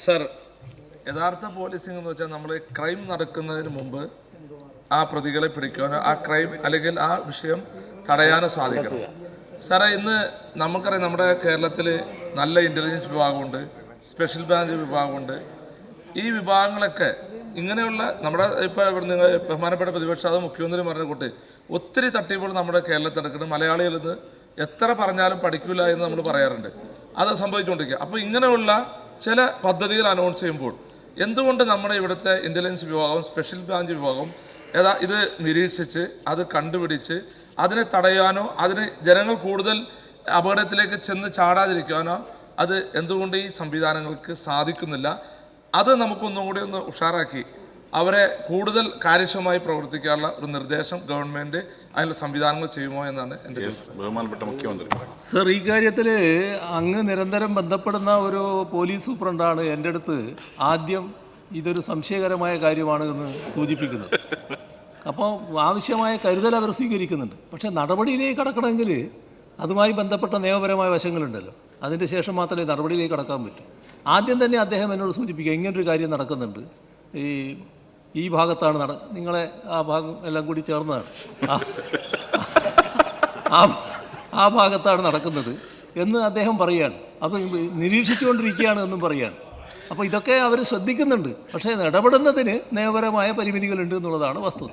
Sir യഥാർത്ഥ policing എന്ന് വെച്ചാൽ നമ്മൾ ക്രൈം നടക്കുന്നതിന് മുമ്പ് ആ പ്രതികളെ പിടിക്കുവാനോ ആ ക്രൈം അല്ലെങ്കിൽ ആ വിഷയം തടയാനോ സാധിക്കണം. സാറേ ഇന്ന് നമുക്കറിയാം നമ്മുടെ കേരളത്തിൽ നല്ല ഇന്റലിജൻസ് വിഭാഗമുണ്ട് സ്പെഷ്യൽ ബ്രാഞ്ച് വിഭാഗമുണ്ട്. ഈ വിഭാഗങ്ങളൊക്കെ ഇങ്ങനെയുള്ള നമ്മുടെ ഇപ്പോൾ ഇവിടെ നിങ്ങൾ ബഹുമാനപ്പെട്ട പ്രതിപക്ഷ അത് മുഖ്യമന്ത്രി പറഞ്ഞ കൂട്ട് ഒത്തിരി തട്ടിപ്പുകൾ നമ്മുടെ കേരളത്തിൽ നടക്കുന്നത് മലയാളികളിൽ നിന്ന് എത്ര പറഞ്ഞാലും പഠിക്കില്ല എന്ന് നമ്മൾ പറയാറുണ്ട്. അത് സംഭവിച്ചുകൊണ്ടിരിക്കുക അപ്പോൾ ഇങ്ങനെയുള്ള ചില പദ്ധതികൾ അനൗൺസ് ചെയ്യുമ്പോൾ എന്തുകൊണ്ട് നമ്മുടെ ഇവിടുത്തെ ഇന്റലിജൻസ് വിഭാഗം സ്പെഷ്യൽ ബ്രാഞ്ച് വിഭാഗം ഏതാ ഇത് നിരീക്ഷിച്ച് അത് കണ്ടുപിടിച്ച് അതിനെ തടയാനോ അതിന് ജനങ്ങൾ കൂടുതൽ അപകടത്തിലേക്ക് ചെന്ന് ചാടാതിരിക്കാനോ അത് എന്തുകൊണ്ട് ഈ സംവിധാനങ്ങൾക്ക് സാധിക്കുന്നില്ല? അത് നമുക്കൊന്നും കൂടി ഒന്ന് ഉഷാറാക്കി അവരെ കൂടുതൽ കാര്യക്ഷമമായി പ്രവർത്തിക്കാനുള്ള ഒരു നിർദ്ദേശം ഗവൺമെന്റ് അതിനുള്ള സംവിധാനങ്ങൾ ചെയ്യുമോ എന്നാണ് എന്റെ ചോദ്യം ബഹുമാനപ്പെട്ട മുഖ്യമന്ത്രി. സർ ഈ കാര്യത്തിൽ അങ്ങ് നിരന്തരം ബന്ധപ്പെടുന്ന ഒരു പോലീസ് സൂപ്രണ്ടാണ് എന്റെ അടുത്ത് ആദ്യം ഇതൊരു സംശയകരമായ കാര്യമാണ് എന്ന് സൂചിപ്പിക്കുന്നത്. അപ്പോൾ ആവശ്യമായ കരുതൽ അവർ സ്വീകരിക്കുന്നുണ്ട്. പക്ഷേ നടപടിയിലേക്ക് കടക്കണമെങ്കിൽ അതുമായി ബന്ധപ്പെട്ട നിയമപരമായ വശങ്ങളുണ്ടല്ലോ. അതിന്റെ ശേഷം മാത്രമേ നടപടിയിലേക്ക് കടക്കാൻ പറ്റൂ. ആദ്യം തന്നെ അദ്ദേഹം എന്നോട് സൂചിപ്പിക്കുക ഇങ്ങനൊരു കാര്യം നടക്കുന്നുണ്ട്. ഈ ഈ ഭാഗത്താണ് നട നിങ്ങളെ ആ ഭാഗം എല്ലാം കൂടി ചേർന്നതാണ്. ആ ആ ഭാഗത്താണ് നടക്കുന്നത് എന്ന് അദ്ദേഹം പറയുകയാണ് അപ്പോൾ നിരീക്ഷിച്ചുകൊണ്ടിരിക്കുകയാണ് എന്നും പറയുകയാണ് അപ്പോൾ ഇതൊക്കെ അവർ ശ്രദ്ധിക്കുന്നുണ്ട്. പക്ഷേ ഇടപെടുന്നതിന് നിയമപരമായ പരിമിതികളുണ്ട് എന്നുള്ളതാണ് വസ്തുത.